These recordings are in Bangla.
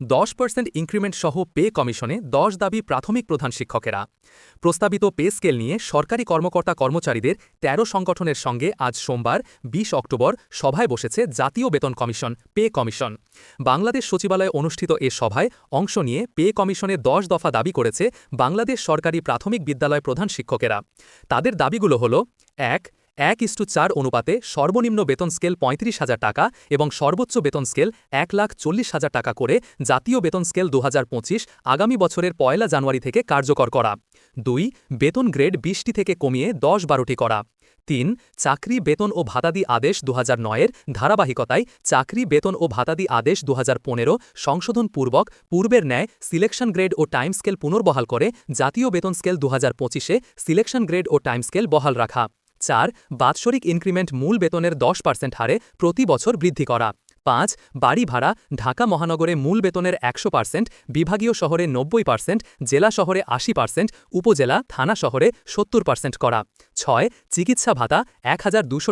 দশ পার্সেন্ট ইনক্রিমেন্ট সহ পে কমিশনে দশ দাবি প্রাথমিক প্রধান শিক্ষকেরা। প্রস্তাবিত পে স্কেল নিয়ে সরকারি কর্মকর্তা কর্মচারীদের ১৩ সংগঠনের সঙ্গে আজ সোমবার ২০ অক্টোবর, সভায় বসেছে জাতীয় বেতন কমিশন, পে কমিশন। বাংলাদেশ সচিবালয়ে অনুষ্ঠিত এ সভায় অংশ নিয়ে পে কমিশনে দশ দফা দাবি করেছে বাংলাদেশ সরকারি প্রাথমিক বিদ্যালয় প্রধান শিক্ষকেরা। তাদের দাবিগুলো হল, এক এক ইস্টু চার অনুপাতে সর্বনিম্ন বেতন স্কেল পঁয়ত্রিশ হাজার টাকা এবং সর্বোচ্চ বেতন স্কেল এক লাখ চল্লিশ হাজার টাকা করে জাতীয় বেতন স্কেল দু হাজার পঁচিশ আগামী বছরের পয়লা জানুয়ারি থেকে কার্যকর করা। দুই, বেতন গ্রেড বিশটি থেকে কমিয়ে দশ বারোটি করা। তিন, চাকরি বেতন ও ভাতাদি আদেশ দু এর ধারাবাহিকতায় চাকরি বেতন ও ভাতাদি আদেশ দুহাজার পনেরো সংশোধনপূর্বক পূর্বের ন্যায় সিলেকশন গ্রেড ও টাইম স্কেল পুনর্বহাল করে জাতীয় বেতন স্কেল দু হাজার সিলেকশন গ্রেড ও টাইম স্কেল বহাল রাখা। চার বাৎসরিক ইনক্রিমেন্ট মূল বেতনের দশ পার্সেন্ট হারে প্রতি বছর বৃদ্ধি করা। পাঁচ, বাড়ি ভাড়া, ঢাকা মহানগরে মূল বেতনের একশো পার্সেন্ট, বিভাগীয় শহরে নব্বই পার্সেন্ট, জেলা শহরে আশি পার্সেন্ট, উপজেলা, থানা শহরে সত্তর পার্সেন্ট করা। ছয়, চিকিৎসা ভাতা, এক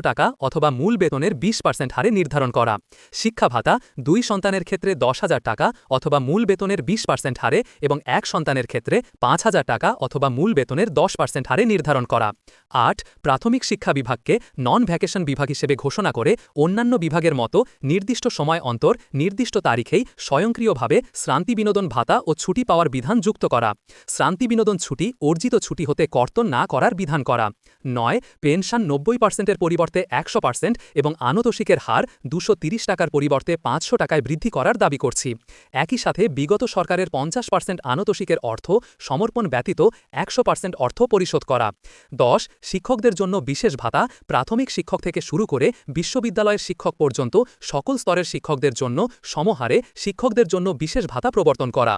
টাকা অথবা মূল বেতনের বিশ পার্সেন্ট হারে নির্ধারণ করা। শিক্ষা ভাতা, দুই সন্তানের ক্ষেত্রে দশ হাজার টাকা অথবা মূল বেতনের বিশ পার্সেন্ট হারে এবং এক সন্তানের ক্ষেত্রে পাঁচ হাজার টাকা অথবা মূল বেতনের দশ পার্সেন্ট হারে নির্ধারণ করা। আট, প্রাথমিক শিক্ষা বিভাগকে নন ভ্যাকেশন বিভাগ হিসেবে ঘোষণা করে অন্যান্য বিভাগের মতো নির্দিষ্ট সময় অন্তর নির্দিষ্ট তারিখেই স্বয়ংক্রিয়ভাবে শ্রান্তি বিনোদন ভাতা ও ছুটি পাওয়ার বিধান যুক্ত করা। শ্রান্তি বিনোদন ছুটি অর্জিত ছুটি হতে কর্তন না করার বিধান করা। নয়, পেনশন নব্বই পার্সেন্টের পরিবর্তে একশো পার্সেন্ট এবং আনতোষিকের হার দুশো টাকার পরিবর্তে পাঁচশো টাকায় বৃদ্ধি করার দাবি করছি। একই সাথে বিগত সরকারের পঞ্চাশ পার্সেন্ট আনতোষিকের অর্থ সমর্পণ ব্যতীত একশো পার্সেন্ট অর্থ পরিশোধ করা। দশ, শিক্ষকদের জন্য বিশেষ ভাতা প্রাথমিক শিক্ষক থেকে শুরু করে বিশ্ববিদ্যালয়ের শিক্ষক পর্যন্ত সকল স্তরের শিক্ষকদের জন্য সমহারে শিক্ষকদের জন্য বিশেষ ভাতা প্রবর্তন করা।